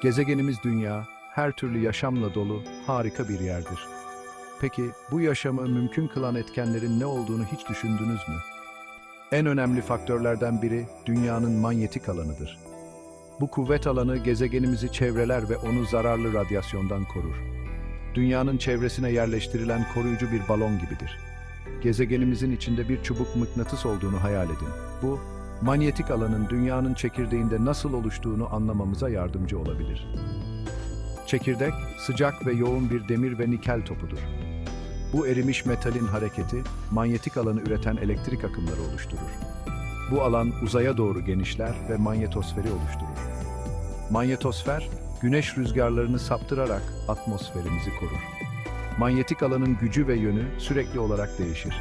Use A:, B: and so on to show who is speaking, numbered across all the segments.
A: Gezegenimiz Dünya, her türlü yaşamla dolu harika bir yerdir. Peki bu yaşamı mümkün kılan etkenlerin ne olduğunu hiç düşündünüz mü? En önemli faktörlerden biri dünyanın manyetik alanıdır. Bu kuvvet alanı gezegenimizi çevreler ve onu zararlı radyasyondan korur. Dünyanın çevresine yerleştirilen koruyucu bir balon gibidir. Gezegenimizin içinde bir çubuk mıknatıs olduğunu hayal edin. Bu, manyetik alanın dünyanın çekirdeğinde nasıl oluştuğunu anlamamıza yardımcı olabilir. Çekirdek, sıcak ve yoğun bir demir ve nikel topudur. Bu erimiş metalin hareketi, manyetik alanı üreten elektrik akımları oluşturur. Bu alan uzaya doğru genişler ve manyetosferi oluşturur. Manyetosfer, güneş rüzgarlarını saptırarak atmosferimizi korur. Manyetik alanın gücü ve yönü sürekli olarak değişir.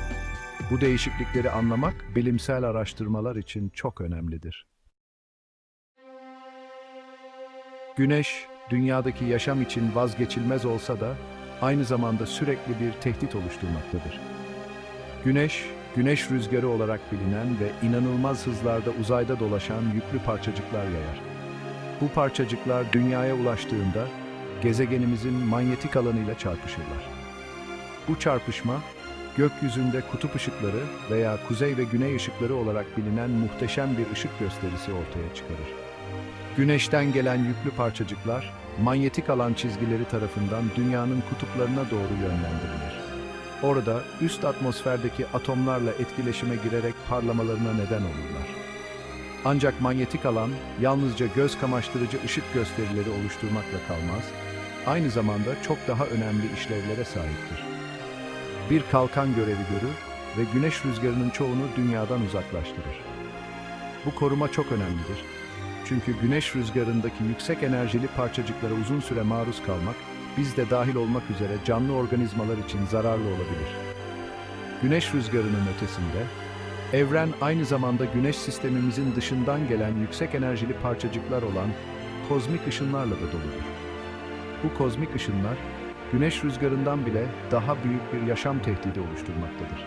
A: Bu değişiklikleri anlamak bilimsel araştırmalar için çok önemlidir. Güneş, dünyadaki yaşam için vazgeçilmez olsa da aynı zamanda sürekli bir tehdit oluşturmaktadır. Güneş, güneş rüzgarı olarak bilinen ve inanılmaz hızlarda uzayda dolaşan yüklü parçacıklar yayar. Bu parçacıklar dünyaya ulaştığında gezegenimizin manyetik alanıyla çarpışırlar. Bu çarpışma, gökyüzünde kutup ışıkları veya kuzey ve güney ışıkları olarak bilinen muhteşem bir ışık gösterisi ortaya çıkarır. Güneşten gelen yüklü parçacıklar, manyetik alan çizgileri tarafından dünyanın kutuplarına doğru yönlendirilir. Orada üst atmosferdeki atomlarla etkileşime girerek parlamalarına neden olurlar. Ancak manyetik alan yalnızca göz kamaştırıcı ışık gösterileri oluşturmakla kalmaz, aynı zamanda çok daha önemli işlevlere sahiptir. Bir kalkan görevi görür ve güneş rüzgarının çoğunu dünyadan uzaklaştırır. Bu koruma çok önemlidir. Çünkü güneş rüzgarındaki yüksek enerjili parçacıklara uzun süre maruz kalmak, biz de dahil olmak üzere canlı organizmalar için zararlı olabilir. Güneş rüzgarının ötesinde, evren aynı zamanda güneş sistemimizin dışından gelen yüksek enerjili parçacıklar olan kozmik ışınlarla da doludur. Bu kozmik ışınlar, güneş rüzgarından bile daha büyük bir yaşam tehdidi oluşturmaktadır.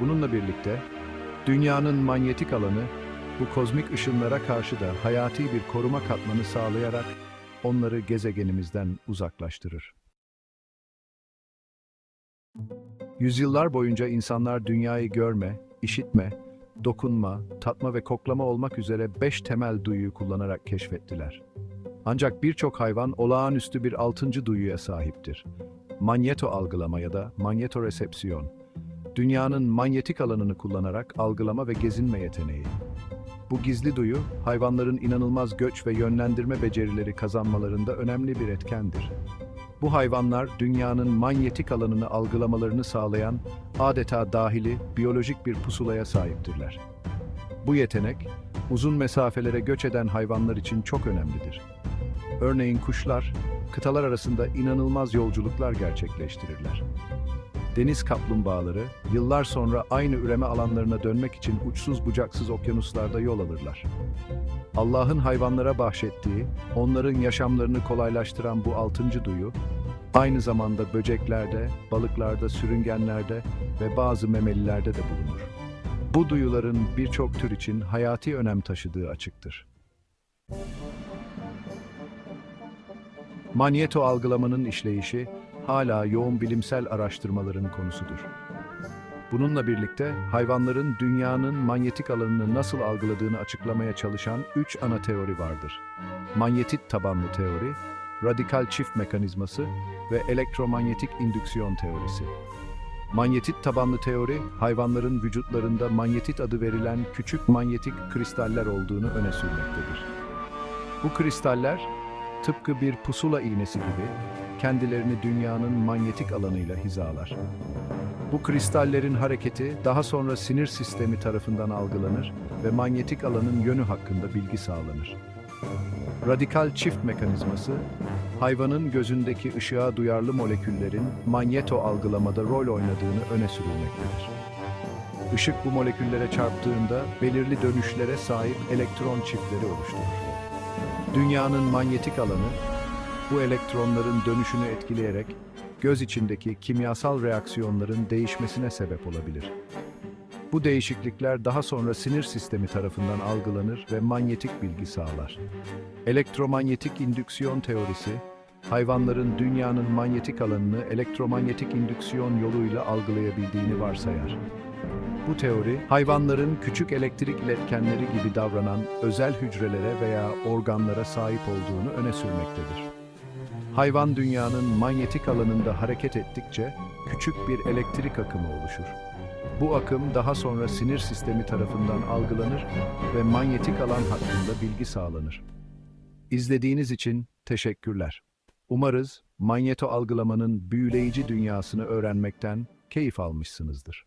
A: Bununla birlikte, dünyanın manyetik alanı, bu kozmik ışınlara karşı da hayati bir koruma katmanı sağlayarak onları gezegenimizden uzaklaştırır. Yüzyıllar boyunca insanlar dünyayı görme, işitme, dokunma, tatma ve koklama olmak üzere beş temel duyuyu kullanarak keşfettiler. Ancak birçok hayvan olağanüstü bir altıncı duyuya sahiptir. Manyeto algılama ya da manyetoresepsiyon. Dünyanın manyetik alanını kullanarak algılama ve gezinme yeteneği. Bu gizli duyu, hayvanların inanılmaz göç ve yönlendirme becerileri kazanmalarında önemli bir etkendir. Bu hayvanlar dünyanın manyetik alanını algılamalarını sağlayan adeta dahili biyolojik bir pusulaya sahiptirler. Bu yetenek, uzun mesafelere göç eden hayvanlar için çok önemlidir. Örneğin kuşlar, kıtalar arasında inanılmaz yolculuklar gerçekleştirirler. Deniz kaplumbağaları, yıllar sonra aynı üreme alanlarına dönmek için uçsuz bucaksız okyanuslarda yol alırlar. Allah'ın hayvanlara bahşettiği, onların yaşamlarını kolaylaştıran bu altıncı duyu, aynı zamanda böceklerde, balıklarda, sürüngenlerde ve bazı memelilerde de bulunur. Bu duyuların birçok tür için hayati önem taşıdığı açıktır. Manyeto algılamanın işleyişi hala yoğun bilimsel araştırmaların konusudur. Bununla birlikte hayvanların dünyanın manyetik alanını nasıl algıladığını açıklamaya çalışan üç ana teori vardır. Manyetit tabanlı teori, radikal çift mekanizması ve elektromanyetik indüksiyon teorisi. Manyetit tabanlı teori, hayvanların vücutlarında manyetit adı verilen küçük manyetik kristaller olduğunu öne sürmektedir. Bu kristaller, tıpkı bir pusula iğnesi gibi, kendilerini dünyanın manyetik alanıyla hizalar. Bu kristallerin hareketi daha sonra sinir sistemi tarafından algılanır ve manyetik alanın yönü hakkında bilgi sağlanır. Radikal çift mekanizması, hayvanın gözündeki ışığa duyarlı moleküllerin manyeto algılamada rol oynadığını öne sürülmektedir. Işık bu moleküllere çarptığında belirli dönüşlere sahip elektron çiftleri oluşturur. Dünyanın manyetik alanı, bu elektronların dönüşünü etkileyerek göz içindeki kimyasal reaksiyonların değişmesine sebep olabilir. Bu değişiklikler daha sonra sinir sistemi tarafından algılanır ve manyetik bilgi sağlar. Elektromanyetik indüksiyon teorisi, hayvanların dünyanın manyetik alanını elektromanyetik indüksiyon yoluyla algılayabildiğini varsayar. Bu teori, hayvanların küçük elektrik iletkenleri gibi davranan özel hücrelere veya organlara sahip olduğunu öne sürmektedir. Hayvan dünyanın manyetik alanında hareket ettikçe küçük bir elektrik akımı oluşur. Bu akım daha sonra sinir sistemi tarafından algılanır ve manyetik alan hakkında bilgi sağlanır. İzlediğiniz için teşekkürler. Umarız manyeto algılamanın büyüleyici dünyasını öğrenmekten keyif almışsınızdır.